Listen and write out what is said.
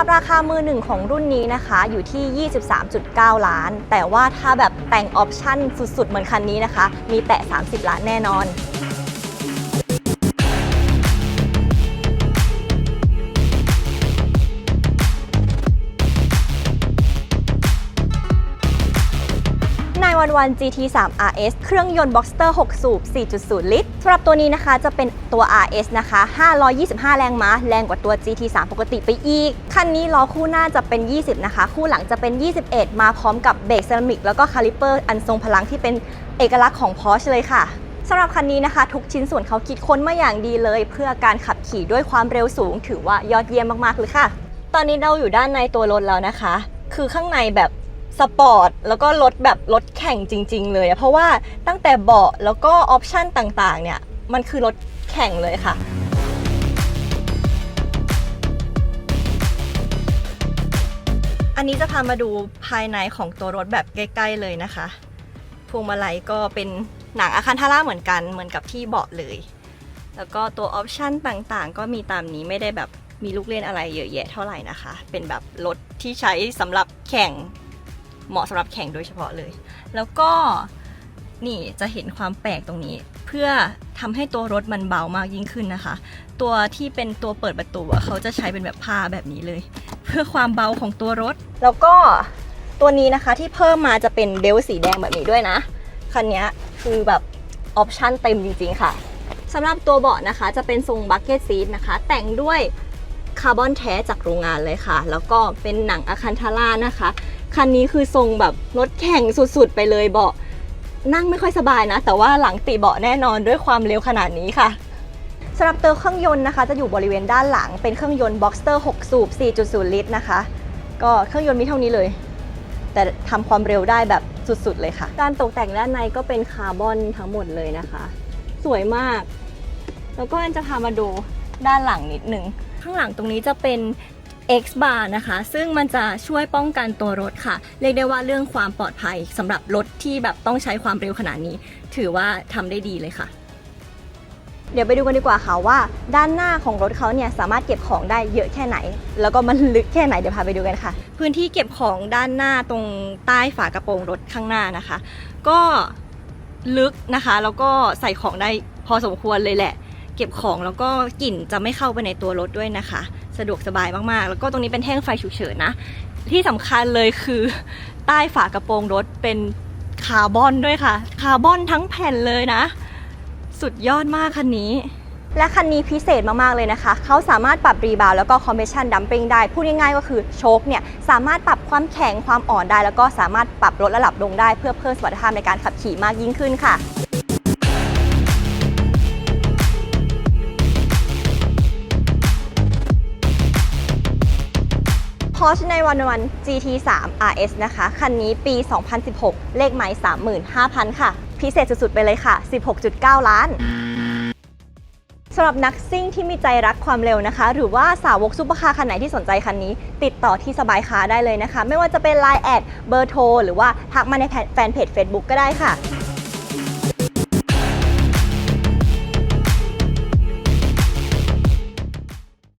รับราคามือหนึ่งของรุ่นนี้นะคะ อยู่ที่ 23.9 ล้าน แต่ว่าถ้าแบบแต่งออปชั่นสุดๆ เหมือนคันนี้นะคะ มีแตะ 30 ล้านแน่นอน 911 GT3 RS เครื่องยนต์ Boxster 6 สูบ 4.0 ลิตรสำหรับตัวนี้นะคะจะเป็นตัว RS นะคะ 525 แรงม้า แรงกว่าตัว GT3 ปกติไปอีก คันนี้ล้อคู่หน้าจะเป็น 20 นะคะ คู่หลังจะเป็น 21 มาพร้อมกับเบรกเซรามิกแล้วก็คาลิเปอร์อันทรงพลังที่เป็นเอกลักษณ์ของ Porsche เลยค่ะสำหรับคันนี้นะคะ ทุกชิ้นส่วนเขาคิดค้นมาอย่างดีเลย เพื่อการขับขี่ด้วยความเร็วสูง ถือว่ายอดเยี่ยมมากๆเลยค่ะ ตอนนี้เราอยู่ด้านในตัวรถแล้วนะคะ คือข้างในแบบ สปอร์ตแล้วก็รถแบบรถแข่งจริง ๆ เลยอะเพราะว่าตั้งแต่เบาะแล้วก็ออปชันต่างๆ เนี่ย มันคือรถแข่งเลยค่ะ อันนี้จะพามาดูภายในของตัวรถแบบใกล้ ๆ เลยนะคะ พวงมาลัยก็เป็นหนังอาคันทาร่าเหมือนกันเหมือนกับที่เบาะเลย แล้วก็ตัวออปชันต่างๆ ก็มีตามนี้ไม่ได้แบบมีลูกเล่นอะไรเยอะแยะเท่าไหร่นะคะ เป็นแบบรถที่ใช้สำหรับแข่ง เหมาะสำหรับแข่งโดยเฉพาะเลย แล้วก็นี่จะเห็นความแปลกตรงนี้ เพื่อทำให้ตัวรถมันเบามากยิ่งขึ้นนะคะ ตัวที่เป็นตัวเปิดประตูเขาจะใช้เป็นแบบผ้าแบบนี้เลย เพื่อความเบาของตัวรถ แล้วก็ตัวนี้นะคะที่เพิ่มมาจะเป็นเบลสีแดงแบบนี้ด้วยนะ คันนี้คือแบบออปชั่นเต็มจริงๆค่ะสำหรับตัวเบาะนะคะ จะเป็นทรงบักเก็ตซีทนะคะ แต่งด้วยคาร์บอนแท้จากโรงงานเลยค่ะ แล้วก็เป็นหนังอะคันทาร่านะคะ คันนี้คือทรงแบบรถแข่งสุดๆ ไปเลยเบาะนั่งไม่ค่อยสบายนะ แต่ว่าหลังติเบาะแน่นอนด้วยความเร็วขนาดนี้ค่ะสำหรับตัวเครื่องยนต์นะคะ จะอยู่บริเวณด้านหลังเป็นเครื่องยนต์ Boxster 6 สูบ 4.0 ลิตรนะคะ ก็เครื่องยนต์มีเท่านี้เลย แต่ทำความเร็วได้แบบสุดๆเลยค่ะ การตกแต่งด้านในก็เป็นคาร์บอนทั้งหมดเลยนะคะ สวยมาก แล้วก็อันจะพามาดูด้านหลังนิดนึงข้างหลังตรงนี้จะเป็น X bar นะคะ ซึ่งมันจะช่วยป้องกันตัวรถค่ะ เรียกได้ว่าเรื่องความปลอดภัยสำหรับรถที่แบบต้องใช้ความเร็วขนาดนี้ ถือว่าทำได้ดีเลยค่ะ เดี๋ยวไปดูกันดีกว่าค่ะว่า ด้านหน้าของรถเขาเนี่ยสามารถเก็บของได้เยอะแค่ไหน แล้วก็มันลึกแค่ไหนเดี๋ยวพาไปดูกันค่ะ พื้นที่เก็บของด้านหน้าตรงใต้ฝากระโปรงรถข้างหน้านะคะ ก็ลึกนะคะ แล้วก็ใส่ของได้พอสมควรเลยแหละ เก็บของแล้วก็กลิ่นจะไม่เข้าไปในตัวรถด้วยนะคะ สะดวกสบายมากๆ แล้วก็ตรงนี้เป็นแท่งไฟฉุกเฉินนะ ที่สำคัญเลยคือใต้ฝากระโปรงรถเป็นคาร์บอนด้วยค่ะ คาร์บอนทั้งแผ่นเลยนะ สุดยอดมากคันนี้และคันนี้พิเศษมาก ๆ เลยนะคะ เขาสามารถปรับรีบาวด์แล้วก็คอมเพรสชันดัมปิ้งได้ พูดง่ายๆ ก็คือโชคเนี่ย สามารถปรับความแข็งความอ่อนได้ แล้วก็สามารถปรับลดระดับลงได้เพื่อเพิ่มสมรรถภาพในการขับขี่มากยิ่งขึ้นค่ะ Porsche 911 GT3 RS นะคะ คันนี้ปี 2016 เลขไมล์35,000 ค่ะ พิเศษสุดๆ ไปเลยค่ะ 16.9 ล้านสำหรับนักซิ่งที่มีใจรักความเร็วนะคะ หรือว่าสาวกซุปเปอร์คาร์คันไหนที่สนใจคันนี้ ติดต่อที่สบายคาได้เลยนะคะ ไม่ว่าจะเป็น Line แอดเบอร์โทรหรือว่าทักมาในแฟนเพจ Facebook ก็ได้ค่ะ